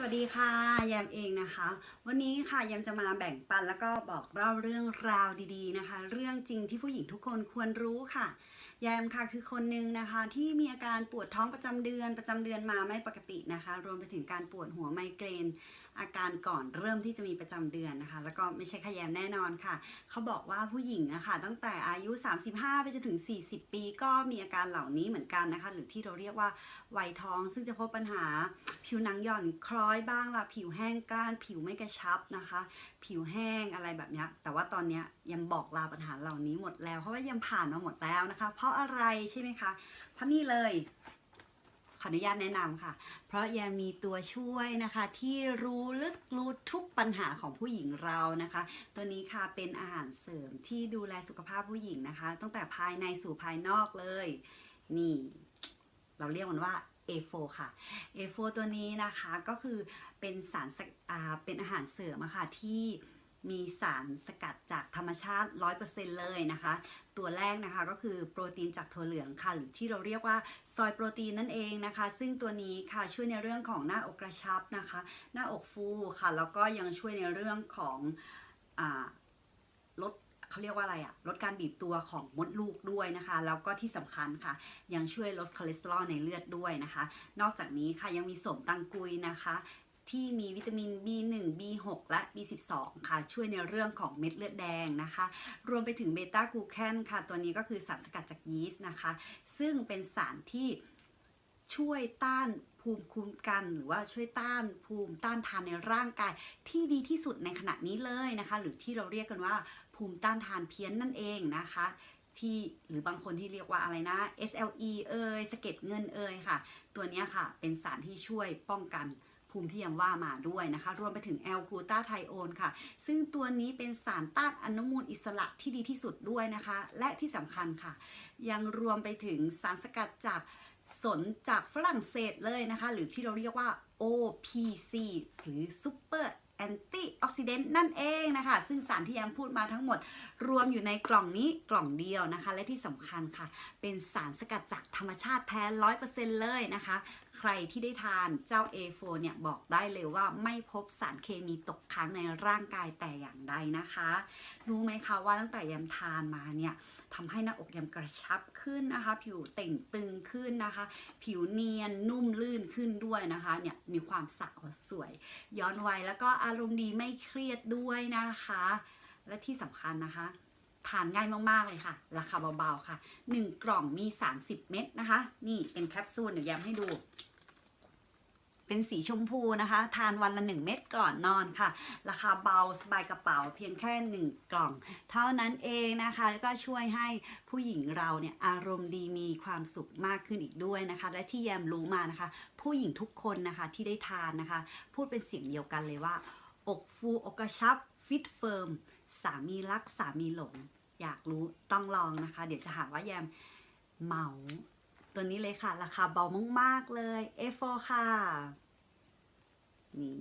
สวัสดีค่ะแยมเองนะคะ วันนี้ค่ะแยมจะมาแบ่งปันแล้วก็บอกเล่าเรื่องราวดีๆนะคะ เรื่องจริงที่ผู้หญิงทุกคนควรรู้ค่ะแยมค่ะคือคนหนึ่งนะคะ ที่มีอาการปวดท้องประจำเดือนประจำเดือนมาไม่ปกตินะคะ รวมไปถึงการปวดหัวไมเกรน อาการก่อนเริ่มที่จะมีประจำเดือนนะคะ แล้วก็ไม่ใช่แค่แยมแน่นอนค่ะ เขาบอกว่าผู้หญิงนะคะตั้งแต่อายุ 35 ไปจนถึง 40 ปีก็มีอาการเหล่านี้เหมือนกันนะคะ หรือที่เราเรียกว่าวัยท้อง ซึ่งจะพบปัญหาผิวหนังหย่อนคล้อยบ้างละผิวแห้งกร้าน ผิวไม่กระชับนะคะ ผิวแห้งอะไรแบบนี้แต่ว่าตอนนี้ยังบอกลาปัญหาเหล่านี้หมดแล้วเพราะว่ายังผ่านมาหมดแล้วนะคะ เพราะอะไรใช่ไหมคะเพราะนี่เลย ขออนุญาตแนะนำค่ะ เพราะยังมีตัวช่วยนะคะที่รู้ลึกรู้ทุกปัญหาของผู้หญิงเรานะคะ ตัวนี้ค่ะเป็นอาหารเสริมที่ดูแลสุขภาพผู้หญิงนะคะ ตั้งแต่ภายในสู่ภายนอกเลย นี่ เราเรียกมันว่า A4 ค่ะ A4 ตัวนี้นะคะก็คือเป็นสารเป็นอาหารเสริมอะค่ะที่ มีสารสกัดจากธรรมชาติ 100%เลยนะคะ ตัวแรกนะคะก็คือโปรตีนจากถั่วเหลืองค่ะ หรือที่เราเรียกว่าซอยโปรตีนนั่นเองนะคะ ซึ่งตัวนี้ค่ะช่วยในเรื่องของหน้าอกกระชับนะคะ หน้าอกฟูค่ะ แล้วก็ยังช่วยในเรื่องของอลดเขาเรียกว่าอะไรอะลดการบีบตัวของมดลูกด้วยนะคะ แล้วก็ที่สำคัญค่ะ ยังช่วยลดคอเลสเตอรอลในเลือดด้วยนะคะ นอกจากนี้ค่ะยังมีสมตังกุยนะคะ ที่มีวิตามิน B1 B6 และ B12 ค่ะ ช่วยในเรื่องของเม็ดเลือดแดงนะคะ รวมไปถึงเบต้ากลูแคนค่ะ ตัวนี้ก็คือสารสกัดจากยีสต์นะคะ ซึ่งเป็นสารที่ช่วยต้านภูมิคุ้มกัน หรือว่าช่วยต้านภูมิต้านทานในร่างกาย ที่ดีที่สุดในขณะนี้เลยนะคะ หรือที่เราเรียกกันว่าภูมิต้านทานเพี้ยนนั่นเองนะคะที่หรือบางคนที่เรียกว่าอะไรนะ SLE เอยสะเก็ดเงินเอยค่ะ ตัวนี้ค่ะเป็นสารที่ช่วยป้องกัน ภูมิที่ยังว่ามาด้วยนะคะ รวมไปถึงแอลกูตาไทโอนค่ะ ซึ่งตัวนี้เป็นสารต้านอนุมูลอิสระที่ดีที่สุดด้วยนะคะ และที่สำคัญค่ะ ยังรวมไปถึงสารสกัดจากสนจากฝรั่งเศสเลยนะคะ หรือที่เราเรียกว่า OPC หรือ Super Anti Oxidant นั่นเองนะคะ ซึ่งสารที่ยังพูดมาทั้งหมด รวมอยู่ในกล่องนี้กล่องเดียวนะคะ และที่สำคัญค่ะ เป็นสารสกัดจากธรรมชาติแท้100%เลยนะคะ ใครที่ได้ทานเจ้า A4 เนี่ยบอกได้เลยว่าไม่พบสารเคมีตกค้างในร่างกายแต่อย่างใดนะคะ รู้ไหมคะว่าตั้งแต่ยำทานมาเนี่ยทำให้หน้าอกยำกระชับขึ้นนะคะ ผิวเต่งตึงขึ้นนะคะ ผิวเนียนนุ่มลื่นขึ้นด้วยนะคะเนี่ยมีความสาวสวย ย้อนวัยแล้วก็อารมณ์ดีไม่เครียดด้วยนะคะ และที่สำคัญนะคะ ทานง่ายมากๆเลยค่ะ ราคาเบาๆค่ะ 1 กล่องมี 30 เม็ดนะคะ นี่เป็นแคปซูลเดี๋ยวย้ำให้ดูเป็นสีชมพูนะคะ ทานวันละ 1 เม็ดก่อนนอนค่ะ ราคาเบาสบายกระเป๋าเพียงแค่ 1 กล่อง เท่านั้นเองนะคะ ก็ช่วยให้ผู้หญิงเราเนี่ยอารมณ์ดีมีความสุขมากขึ้นอีกด้วยนะคะ และที่แยมรู้มานะคะ ผู้หญิงทุกคนนะคะที่ได้ทานนะคะ พูดเป็นเสียงเดียวกันเลยว่า อกฟูอกกระชับฟิตเฟิร์มสามีรักสามีหลง อยากรู้ต้องลองนะคะ เดี๋ยวจะหาว่าแยมเหมาตัวนี้เลยค่ะ ราคาเบามาก ๆ เลย F4 ค่ะ นี่